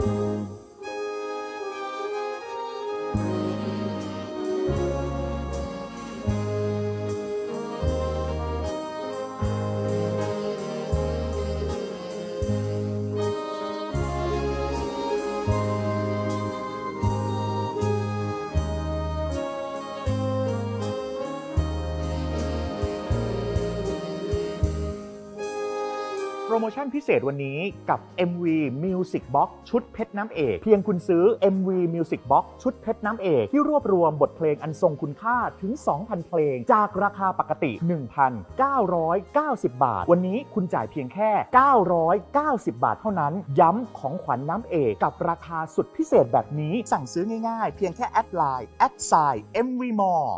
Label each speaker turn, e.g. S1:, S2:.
S1: Música โปรโมชั่นพิเศษวันนี้กับ MV Music Box ชุดเพชรน้ำเอก เพียงคุณซื้อ MV Music Box ชุดเพชรน้ำเอก ที่รวบรวมบทเพลงอันทรงคุณค่าถึง 2,000 เพลง จากราคาปกติ 1,990 บาท วันนี้คุณจ่ายเพียงแค่ 990 บาทเท่านั้น ย้ำของขวัญน้ำเอกกับราคาสุดพิเศษแบบนี้ สั่งซื้อง่ายๆ เพียงแค่แอดไลน์แอดไซน์ MV More